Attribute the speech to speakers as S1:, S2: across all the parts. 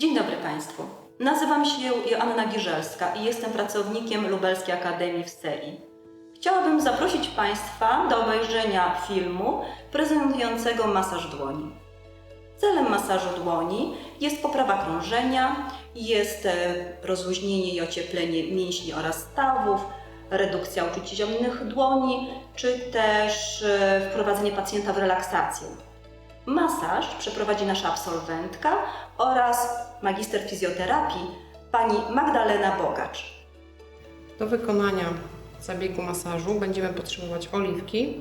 S1: Dzień dobry Państwu. Nazywam się Joanna Giżelska i jestem pracownikiem Lubelskiej Akademii w Celi. Chciałabym zaprosić Państwa do obejrzenia filmu prezentującego masaż dłoni. Celem masażu dłoni jest poprawa krążenia, jest e, rozluźnienie i ocieplenie mięśni oraz stawów, redukcja uczuć zimnych dłoni, czy też e, wprowadzenie pacjenta w relaksację. Masaż przeprowadzi nasza absolwentka oraz magister fizjoterapii pani Magdalena Bogacz.
S2: Do wykonania zabiegu masażu będziemy potrzebować oliwki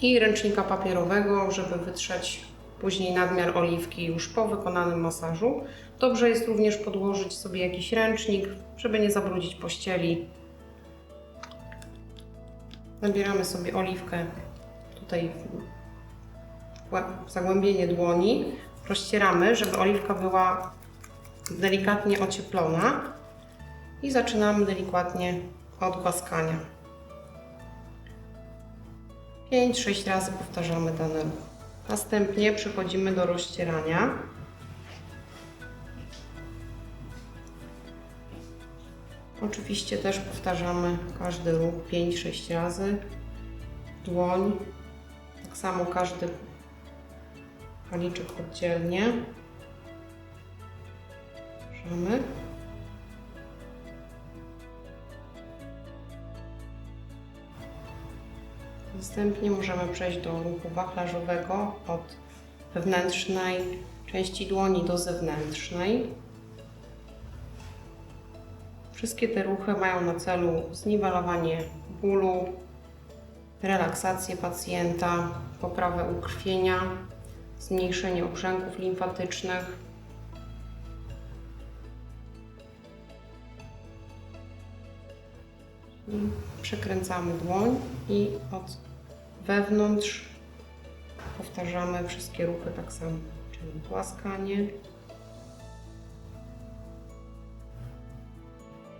S2: i ręcznika papierowego, żeby wytrzeć później nadmiar oliwki już po wykonanym masażu. Dobrze jest również podłożyć sobie jakiś ręcznik, żeby nie zabrudzić pościeli. Nabieramy sobie oliwkę tutaj zagłębienie dłoni. Rozcieramy, żeby oliwka była delikatnie ocieplona i zaczynamy delikatnie od głaskania. 5-6 razy powtarzamy dany ruch. Następnie przechodzimy do rozcierania. Oczywiście też powtarzamy każdy ruch 5-6 razy. Dłoń. Tak samo każdy paliczek oddzielnie. Bierzemy. Następnie możemy przejść do ruchu wachlarzowego od wewnętrznej części dłoni do zewnętrznej. Wszystkie te ruchy mają na celu zniwelowanie bólu, relaksację pacjenta, poprawę ukrwienia, zmniejszenie obrzęków limfatycznych. Przekręcamy dłoń i od wewnątrz powtarzamy wszystkie ruchy tak samo, czyli głaskanie.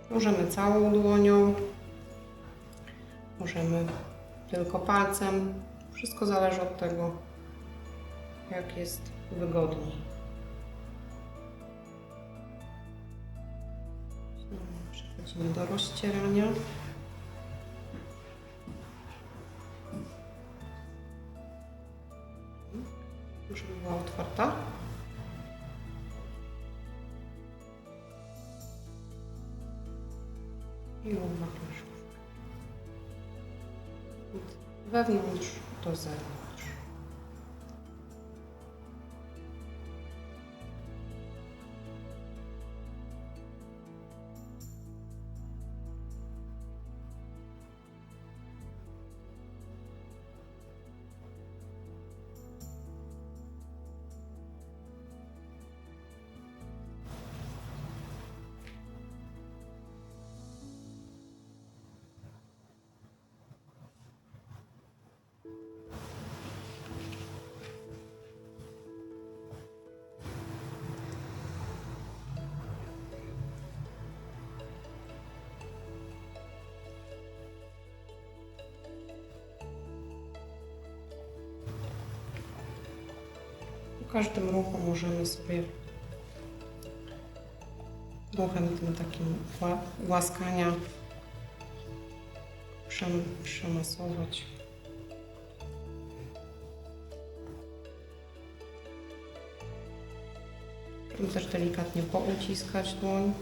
S2: Możemy całą dłonią, możemy tylko palcem. Wszystko zależy od tego, jak jest wygodniej. Przechodzimy do rozcierania. Już była otwarta. I równa. Od wewnątrz do zewnątrz. Każdym ruchu możemy sobie ruchem tym takim gła- głaskania przem- przemasować. Możemy też delikatnie pouciskać dłoń.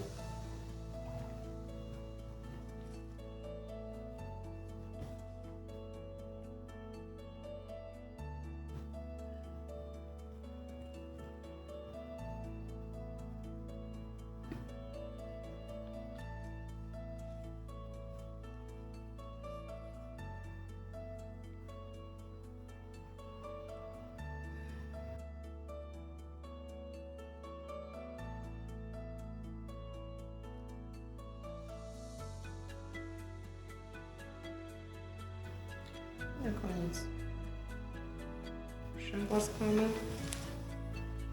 S2: Koniec przegłaskamy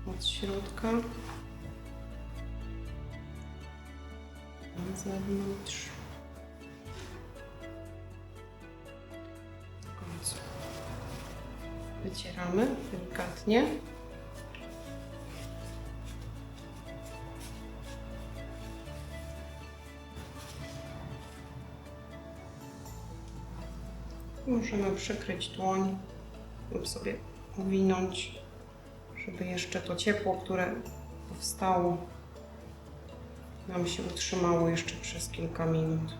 S2: od środka na zewnątrz. Wycieramy delikatnie. Możemy przykryć dłoń lub sobie owinąć, żeby jeszcze to ciepło, które powstało, nam się utrzymało jeszcze przez kilka minut.